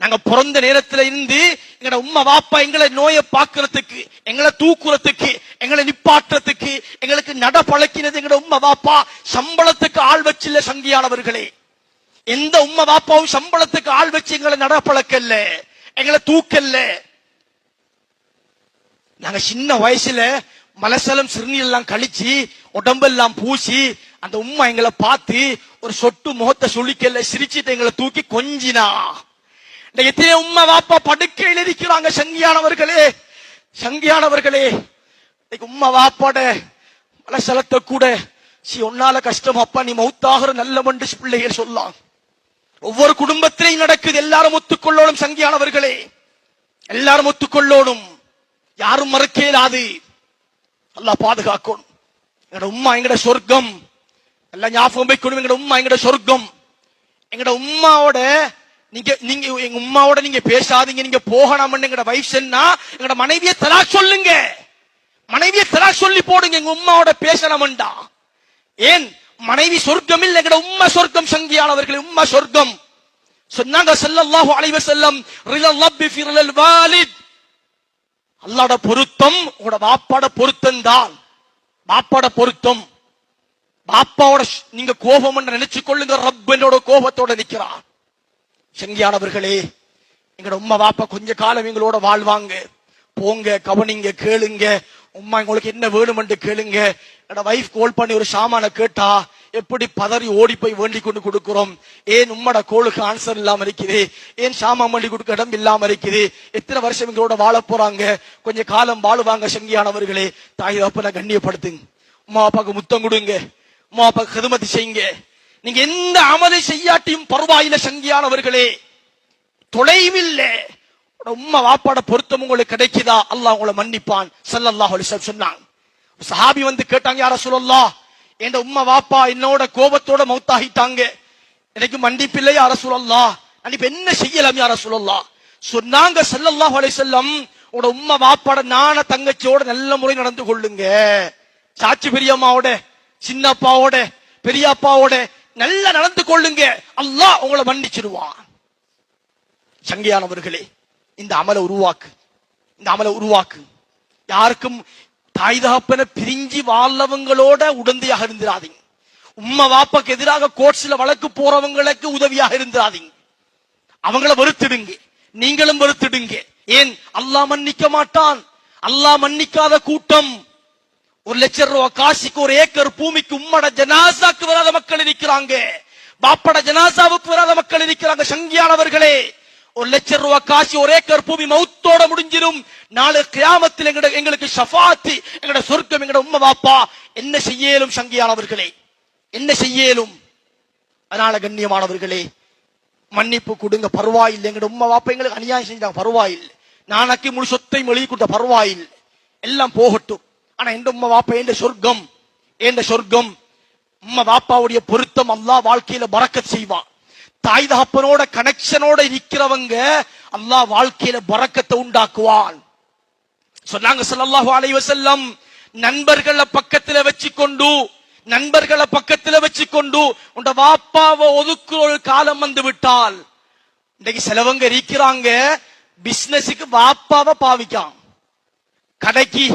நாங்க பிறந்த நேரத்துல இருந்து எங்கட உம்மா வாப்பா எங்களை நோயை பாக்குறதுக்கு எங்களை தூக்குறதுக்கு எங்களை நிப்பாட்டுறதுக்கு எங்களுக்கு நட பழக்கினது எங்கட உம்மா வாப்பா சம்பளத்துக்கு ஆள் வச்சில்ல சங்கியானவர்களே. எந்த உம்மா வாப்பாவும் சம்பளத்துக்கு ஆள் வச்சு எங்களை நட பழக்கல்ல எங்களை தூக்கல்ல. நாங்க சின்ன வயசுல மலசலம் சிறுநீர் எல்லாம் கழிச்சு உடம்பெல்லாம் பூசி அந்த உம்மா எங்களை பார்த்து ஒரு சொட்டு முகத்தை சுழிக்கல சிரிச்சிட்டு எங்களை தூக்கி கொஞ்சினா. எத்தனை உம்மா வாப்பா படுக்கையில் இருக்கிறாங்க சங்கியானவர்களே சங்கியானவர்களே. இன்னைக்கு உம்மா வாப்பாட மலசலத்தை கூட சி உன்னால கஷ்டம் அப்பா நீ மௌத்தாகிற நல்ல மண்டு பிள்ளைகள் சொல்லலாம் ஒவ்வொரு குடும்பத்திலையும் நடக்குது எல்லாரும் ஒத்துக்கொள்ளணும் சங்கியானவர்களே. எல்லாரும் ஒத்துக்கொள்ளணும். யாரும் மறுக்க இயலாது. நல்லா பாதுகாக்கணும். எங்கட உம்மா எங்கட சொர்க்கம். எல்லாம் ஞாபகம் வைக்கணும் எங்கட உம்மா எங்கட சொர்க்கம். எங்கட உம்மாவோட நீங்க நீங்க எங்க உம்மாவோட நீங்க பேசாதீங்க. நீங்க போகணும்னு எங்கட வைஃப் சொன்னா எங்கட மனைவியை தலா சொல்லுங்க. மனைவியை தலா சொல்லி போடுங்க. எங்க உம்மாவோட பேசணும்டா. ஏன்? மனைவி சொர்க்கம் இல்ல எங்கட உம்மா சொர்க்கம் சங்கியானவர்களே உம்மா சொர்க்கம். சொன்னாங்க சல்லல்லாஹு அலைஹி வஸல்லம் ரிலல் ரப்பி ஃபி வாலித். அல்லாட பொருத்தம் உங்களோட பாப்பாட பொருத்தம் தான் பாப்பாட பொருத்தம் பாப்பாவோட நீங்க கோபம் நினைச்சு கொள்ளுங்க ரப் என்னோட கோபத்தோட நிக்கிறான் செங்கியானவர்களே எங்களோட உம்மா பாப்பா கொஞ்ச காலம் எங்களோட வாழ்வாங்க. போங்க கவனிங்க கேளுங்க. உம்மா உங்களுக்கு என்ன வேணுமென்று கேளுங்க. என்னோட வைஃப் கோல் பண்ணி ஒரு சாமான கேட்டா எப்படி பதறி ஓடி போய் வேண்டி கொண்டு கொடுக்கிறோம்? ஏன் உம்மட கோளுக்கு ஆன்சர் இல்லாம இருக்குது? ஏன் சாமான் வேண்டி கொடுக்க இடம் இல்லாம இருக்குது? எத்தனை வருஷம் எங்களோட வாழ போறாங்க? கொஞ்சம் காலம் வாழுவாங்க செங்கியானவர்களே. தாய் அப்பனை கண்ணியப்படுத்துங்க. உமா அப்பாவுக்கு முத்தம் கொடுங்க. உமா அப்பாவுக்கு கதுமதி செய்யுங்க. நீங்க எந்த அமலை செய்யாட்டியும் பரவாயில்ல சங்கியானவர்களே. தொலைவில்ல. உம்மா வாப்பாட பொருத்தம் உங்களுக்கு கிடைக்குதா? அல்லாஹ் உங்களை மன்னிப்பான். சல்லல்லாஹ் சொன்னான். சஹாபி வந்து கேட்டாங்க யார சொல்லலாம் என் உம்மா வாப்பா என்னோட கோபத்தோட மௌத்தாகிட்டாங்க. எனக்கு மன்னிப்பில்லை யார சொல்லல்லா நான் இப்ப என்ன செய்யலாம் யார சொல்லலாம் சொன்னாங்க சல்லல்லாஹ் அலைஹி செல்லம் உங்களோட உம்மா வாப்பாட நான தங்கச்சியோட நல்ல முறை நடந்து கொள்ளுங்க. சாட்சி பெரியம்மாவோட சின்னப்பாவோட பெரியப்பாவோட நல்லா நடந்து கொள்ளுங்க. அல்லாஹ் உங்களை மன்னிச்சிடுவான் சங்கையானவர்களே இந்த அமலை உருவாக்கு. இந்த அமலை உருவாக்கு. யாருக்கும் தாய் தகப்பன பிரிஞ்சு வாழ்ந்தவங்களோட உடந்தையாக இருந்திராதீங்க. உம்மா வாப்பாக்கு எதிராக கோர்ட்ஸ்ல வழக்கு போறவங்களுக்கு உதவியாக இருந்திராதீங்க. அவங்கள வெறுத்துடுங்க. நீங்களும் வெறுத்துடுங்க. ஏன்? அல்லாஹ் மன்னிக்க மாட்டான். அல்லாஹ் மன்னிக்காத கூட்டம். ஒரு லட்சம் ரூபா காசிக்கு ஒரு ஏக்கர் பூமிக்கு உம்மட ஜனாசாக்கு வராத மக்கள் இருக்கிறாங்க. பாப்பட ஜனாசாவுக்கு வராத மக்கள் இருக்கிறாங்க சங்கியானவர்களே. ஒரு லட்சம் ரூபாய் காசி ஒரு ஏக்கர் பூமி மௌத்தோட முடிஞ்சிடும் நாலு கிராமத்தில் எங்கட எங்களுக்கு ஷஃபாத்து எங்கட சொர்க்கம் எங்கட உம்ம பாப்பா என்ன செய்யலும் சங்கியானவர்களே. என்ன செய்யலும். அதனால கண்ணியமானவர்களே மன்னிப்பு கொடுங்க பரவாயில்லை. எங்கட உம்ம பாப்பா எங்களுக்கு அநியாயம் செஞ்சாங்க பரவாயில்லை. நாளைக்கு முழு சொத்தையும் மொழி கொடுத்த பரவாயில்லை. எல்லாம் போகட்டும். ஆனா எந்த உம்ம வாப்பா எந்த சொர்க்கம்? எந்த சொர்க்கம்? உம்மா வாப்பாவுடைய பொருத்தம் அல்லாஹ் வாழ்க்கையில பறக்க செய்வான். தாய் தகப்பனோட கனெக்ஷனோட இருக்கிறவங்க அல்லாஹ் வாழ்க்கையில பறக்கத்தை உண்டாக்குவான். சொன்னாங்க ஸல்லல்லாஹு அலைவ செல்லம் நண்பர்களை பக்கத்துல வச்சுக்கொண்டு நண்பர்களை பக்கத்துல வச்சுக்கொண்டு உண்ட வாப்பாவை ஒதுக்குற ஒரு காலம் வந்து விட்டால் இன்னைக்கு சிலவங்க இருக்கிறாங்க பிசினஸுக்கு வாப்பாவை பாவிக்காம் கடைக்கு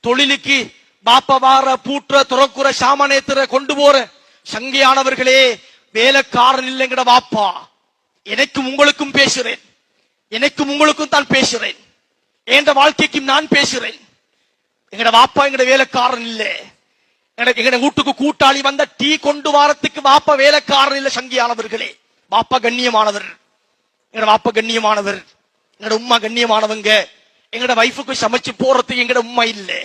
தொழிலுக்கு பாப்பா வார பூற்ற துறக்குற சாமானேத்துற கொண்டு போற சங்கையானவர்களே வேலைக்காரன் இல்லைங்கட வாப்பா. எனக்கும் உங்களுக்கும் பேசுறேன். எனக்கும் உங்களுக்கும் தான் பேசுறேன். என்ற வாழ்க்கைக்கும் நான் பேசுறேன். எங்கட வாப்பா எங்கட வேலைக்காரன் இல்ல. எனக்கு எங்கட வீட்டுக்கு கூட்டாளி வந்த டீ கொண்டு வாரத்துக்கு வாப்பா வேலைக்காரன் இல்ல சங்கியானவர்களே. வாப்பா கண்ணியமானவர். எங்கட வாப்பா கண்ணியமானவர். எங்கட உம்மா கண்ணியமானவங்க. எங்கட வைஃபுக்கு சமைச்சு போறதுக்கு எங்கட உம்மா இல்ல.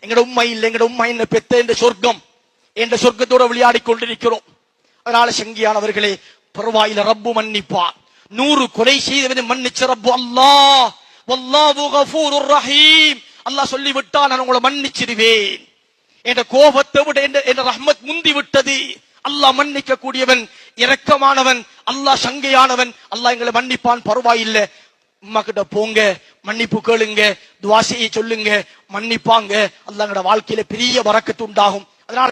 எங்கட உம்மா இல்ல எங்கட உம்மா என்ன பெத்த என்ற சொர்க்கம். என்ற சொர்க்கத்தோட விளையாடி கொண்டிருக்கிறோம். அதனால சங்கியானவர்களே பரவாயில்ல ரப்பு மன்னிப்பார் நூறு கொலை செய்தவனை மன்னிச்ச ரப்பு அல்லாஹ். வல்லாஹு கஃபூருர் ரஹீம். அல்லாஹ் சொல்லிவிட்டால் நான் உங்களை மன்னிச்சிடுவேன். என்ற கோபத்தை விட என்ற- என்ற ரஹ்மத் முந்தி விட்டது அல்லாஹ் மன்னிக்க கூடியவன் இரக்கமானவன். அல்லாஹ் சங்கையானவன். அல்லாஹ் எங்களை மன்னிப்பான் பரவாயில்லை. உம்மா கிட்ட போங்க மன்னிப்பு கேளுங்க துவாசையை சொல்லுங்க மன்னிப்பாங்க. அல்லாஹ் வாழ்க்கையில பெரிய வரக்கத்து உண்டாகும். அதனால